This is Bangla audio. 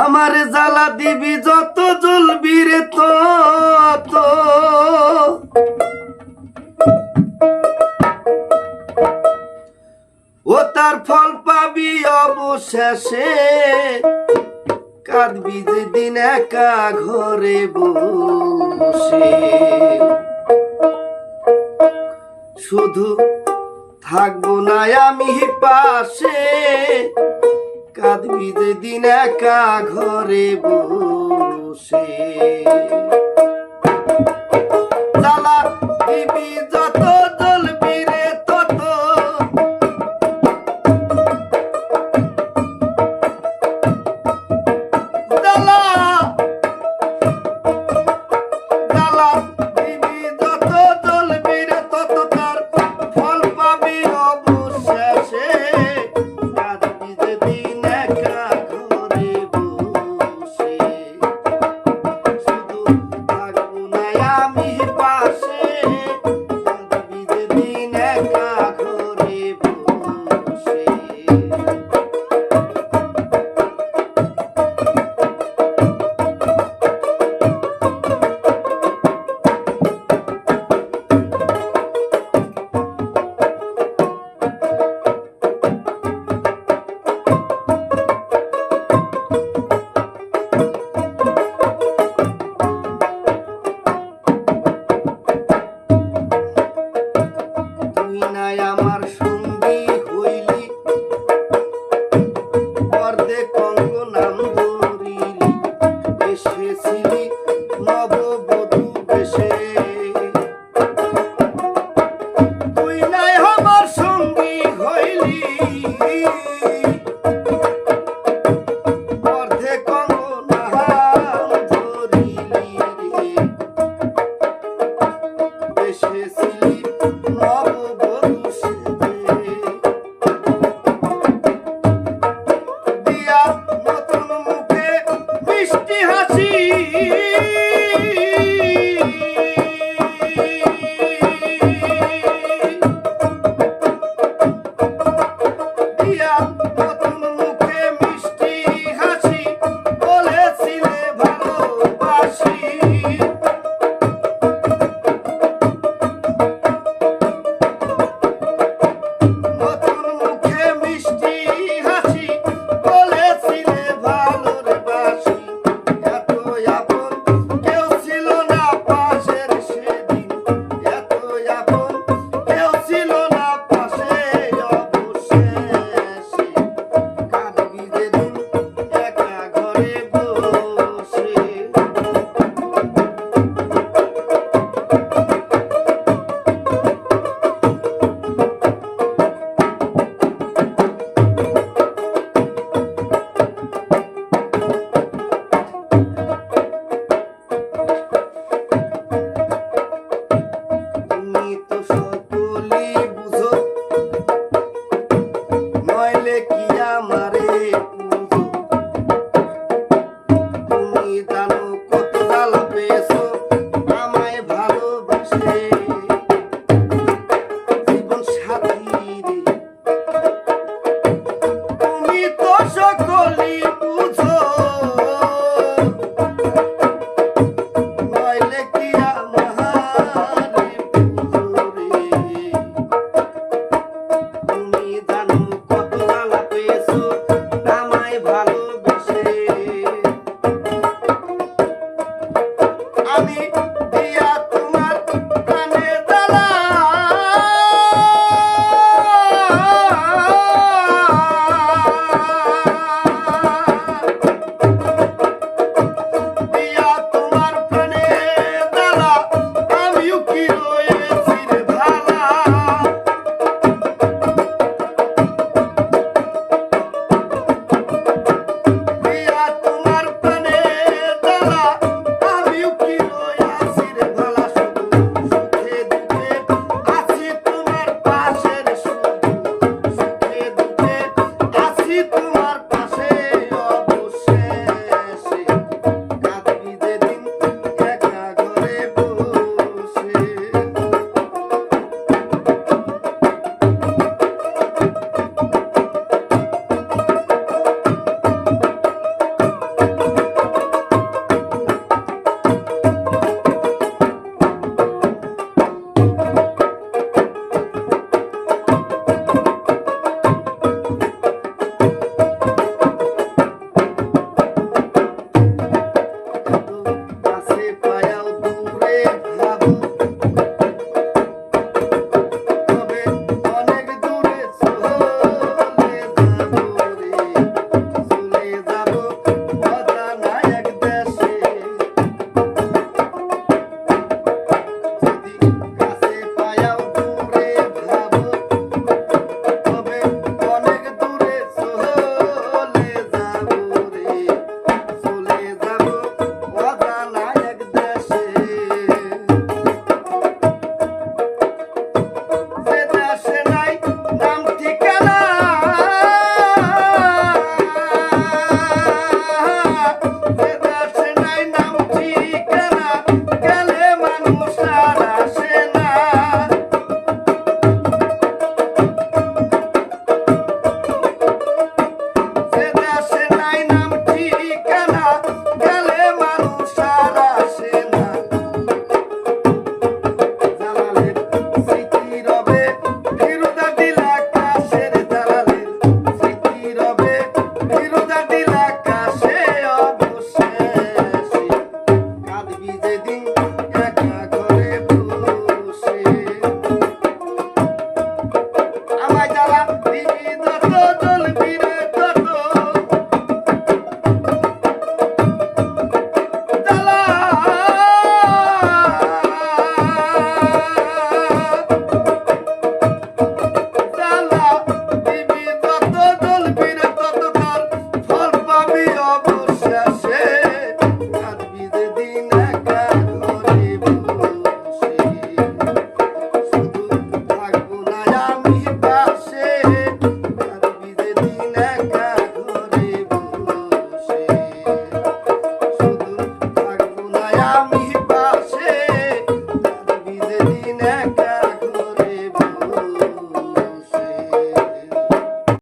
আমার জ্বালা দিবি যত জ্বলবি রে তত। ও তার ফল পাবি অবশেষে, কাঁদবি যেদিন একা ঘরে বসে। শুধু থাকব না আমি পাশে কাঁদবি যেদিন একা ঘরে বসে।